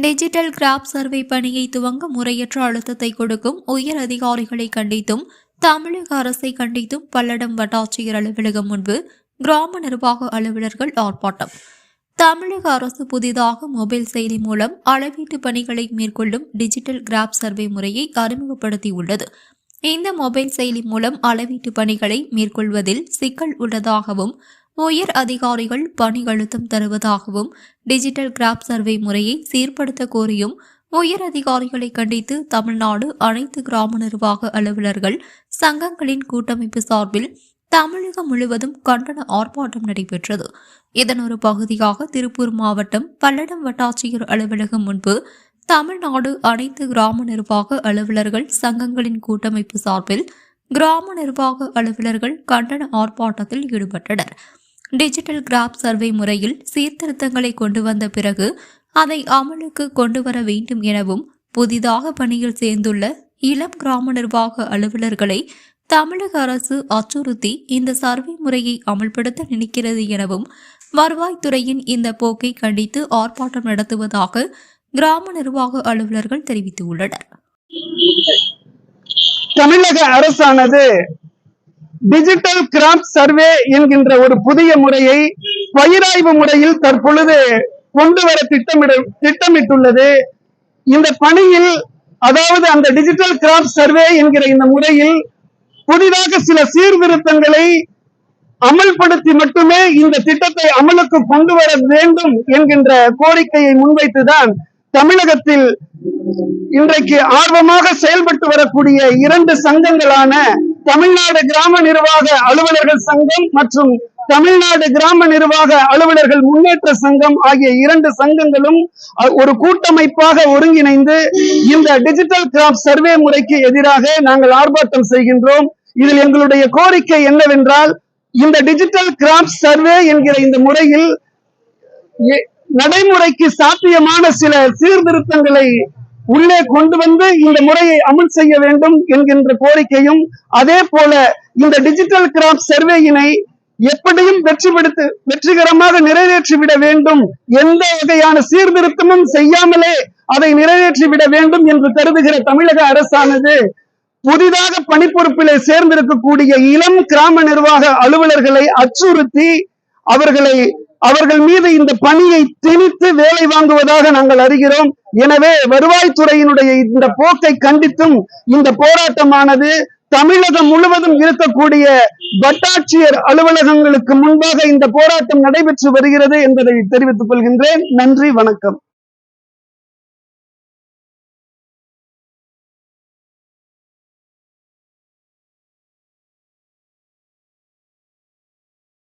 Digital crop survey பணியை துவங்க முறையற்ற அழுத்தத்தை கொடுக்கும் உயர் அதிகாரிகளை கண்டித்தும் தமிழக அரசை கண்டித்தும் பல்லடம் வட்டாட்சியர் அலுவலகம் முன்பு கிராம நிர்வாக அலுவலர்கள் ஆர்ப்பாட்டம். தமிழக அரசு புதிதாக மொபைல் செயலி மூலம் அளவீட்டு பணிகளை மேற்கொள்ளும் டிஜிட்டல் கிராப் சர்வே முறையை அறிமுகப்படுத்தியுள்ளது. இந்த மொபைல் செயலி மூலம் அளவீட்டு பணிகளை மேற்கொள்வதில் சிக்கல் உள்ளதாகவும் உயர் அதிகாரிகள் பணி அழுத்தம் தருவதாகவும் டிஜிட்டல் கிராப் சர்வே முறையை சீர்படுத்த கோரியும் உயர் அதிகாரிகளை கண்டித்து தமிழ்நாடு அனைத்து கிராம நிர்வாக அலுவலர்கள் சங்கங்களின் கூட்டமைப்பு சார்பில் தமிழகம் முழுவதும் கண்டன ஆர்ப்பாட்டம் நடைபெற்றது. இதன் ஒரு பகுதியாக திருப்பூர் மாவட்டம் பல்லடம் வட்டாட்சியர் அலுவலகம் முன்பு தமிழ்நாடு அனைத்து கிராம நிர்வாக அலுவலர்கள் சங்கங்களின் கூட்டமைப்பு சார்பில் கிராம நிர்வாக அலுவலர்கள் கண்டன ஆர்ப்பாட்டத்தில் ஈடுபட்டனர். டிஜிட்டல் கிராப் சர்வே முறையில் சீர்திருத்தங்களை கொண்டு வந்த பிறகு அதை அமலுக்கு கொண்டு வர வேண்டும் எனவும் புதிதாக பணியில் சேர்ந்துள்ள இளம் கிராம நிர்வாக அலுவலர்களை தமிழக அரசு அச்சுறுத்தி இந்த சர்வே முறையை அமல்படுத்த நினைக்கிறது எனவும் வருவாய்த்துறையின் இந்த போக்கை கண்டித்து ஆர்ப்பாட்டம் நடத்துவதாக கிராம நிர்வாக அலுவலர்கள் தெரிவித்துள்ளனர். தமிழக அரசானது டிஜிட்டல் கிராப் சர்வே என்கின்ற ஒரு புதிய முறையை பயிராய்வு முறையில் தற்பொழுது கொண்டு வர திட்டமிட திட்டமிட்டுள்ளது. இந்த பணியில் அதாவது அந்த டிஜிட்டல் கிராப் சர்வே என்கிற இந்த முறையில் புதிதாக சில சீர்திருத்தங்களை அமல்படுத்தி மட்டுமே இந்த திட்டத்தை அமலுக்கு கொண்டு வர வேண்டும் என்கின்ற கோரிக்கையை முன்வைத்துதான் தமிழகத்தில் இன்றைக்கு ஆர்வமாக செயல்பட்டு வரக்கூடிய இரண்டு சங்கங்களான தமிழ்நாடு கிராம நிர்வாக அலுவலர்கள் சங்கம் மற்றும் தமிழ்நாடு கிராம நிர்வாக அலுவலர்கள் முன்னேற்ற சங்கம் ஆகிய இரண்டு சங்கங்களும் ஒரு கூட்டமைப்பாக ஒருங்கிணைந்து இந்த டிஜிட்டல் கிராப் சர்வே முறைக்கு எதிராக நாங்கள் ஆர்ப்பாட்டம் செய்கின்றோம். இதில் எங்களுடைய கோரிக்கை என்னவென்றால் இந்த டிஜிட்டல் கிராப் சர்வே என்கிற இந்த முறையில் நடைமுறைக்கு சாத்தியமான சில சீர்திருத்தங்களை உள்ளே கொண்டு வந்து இந்த முறையை அமல் செய்ய வேண்டும் என்கின்ற கோரிக்கையும் அதே போல இந்த டிஜிட்டல் கிராப் சர்வேயினை எப்படியும் வெற்றிபடுத்து வெற்றிகரமாக நிறைவேற்றிவிட வேண்டும் எந்த வகையான சீர்திருத்தமும் செய்யாமலே அதை நிறைவேற்றிவிட வேண்டும் என்று கருதுகிற தமிழக அரசானது புதிதாக பணிப்பொறுப்பிலே சேர்ந்திருக்கக்கூடிய இளம் கிராம நிர்வாக அலுவலர்களை அச்சுறுத்தி அவர்களை அவர்கள் மீது இந்த பணியை திணித்து வேலை வாங்குவதாக நாங்கள் அறிகிறோம். எனவே வருவாய்த்துறையினுடைய இந்த போக்கை கண்டித்தும் இந்த போராட்டமானது தமிழகம் முழுவதும் இருக்கக்கூடிய வட்டாட்சியர் அலுவலகங்களுக்கு முன்பாக இந்த போராட்டம் நடைபெற்று வருகிறது என்பதை தெரிவித்துக் கொள்கின்றேன். நன்றி வணக்கம்.